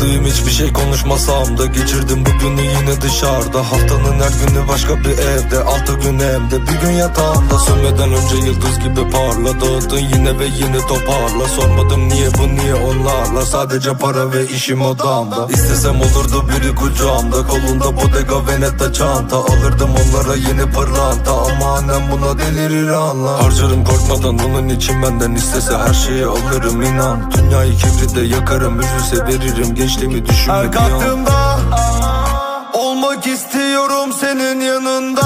Mutluyum hiçbir şey konuşmasam da Geçirdim bugünü yine dışarıda. Haftanın her günü başka bir evde Altı gün hem de bir gün yatağımda Sönmeden önce yıldız gibi parla. Dağıttın yine ve yine toparla. Sormadım niye bu niye onlarla. Sadece para ve işim odamda. İstesem olurdu biri kucağımda. Kolunda bodega veneta çanta. Alırdım onlara yeni pırlanta. Ama annem buna delirir anla Harcarım korkmadan onun için benden istese Her şeyi alırım inan. Dünyayı kibride yakarım üzülse veririm. Gençliğimi düşünme Her kalktığımda Olmak istiyorum senin yanında.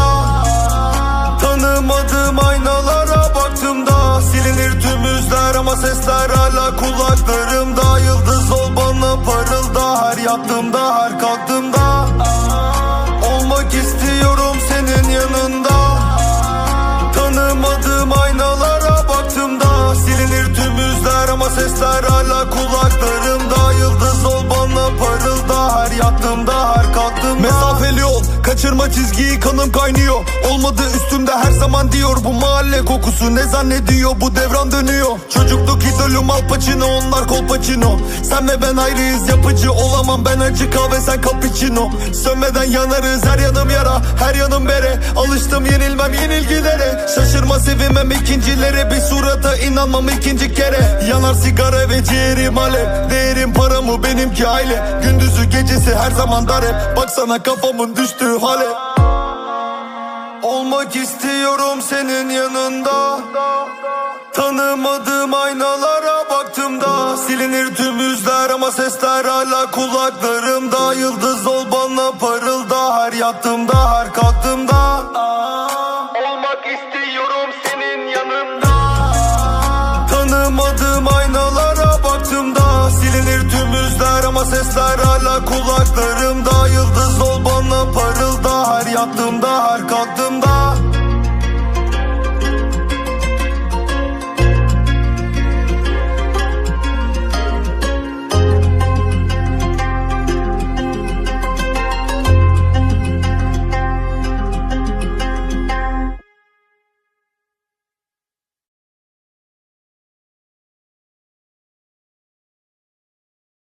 Tanımadığım aynalara baktığımda Silinir tüm yüzler ama sesler hala kulaklarımda. Yıldız ol bana parılda Her yattığımda her kalktığımda. Olmak istiyorum senin yanında. Tanımadığım aynalara baktığımda Silinir tüm yüzler ama sesler hala kulaklarımda kaçırma çizgiyi kanım kaynıyor. Olmadı üstümde her zaman diyor. Bu mahalle kokusu ne zannediyor? Bu devran dönüyor. Çocukluk idolüm Al Pacino onlar Kolpaçino Sen ve ben ayrıyız yapıcı olamam. Ben acı kahve sen cappuccino. Sönmeden yanarız her yanım yara Her yanım bere. Alıştım yenilmem yenilgilere Şaşırma sevinmem ikincilere Bir surata inanmam ikinci kere. Yanar sigara ve ciğerim alev Değerim para mı benimki aile? Gündüzü gecesi her zaman dar hep Baksana kafamın düştüğü hale. Olmak istiyorum senin yanında. Tanımadığım aynalara baktığımda Silinir tüm yüzler ama sesler hala kulaklarımda. Yıldız ol bana parılda Her yattığımda her kalktığımda Yüzler ama sesler hala kulaklarımda. Yıldız ol bana parılda Her yattığımda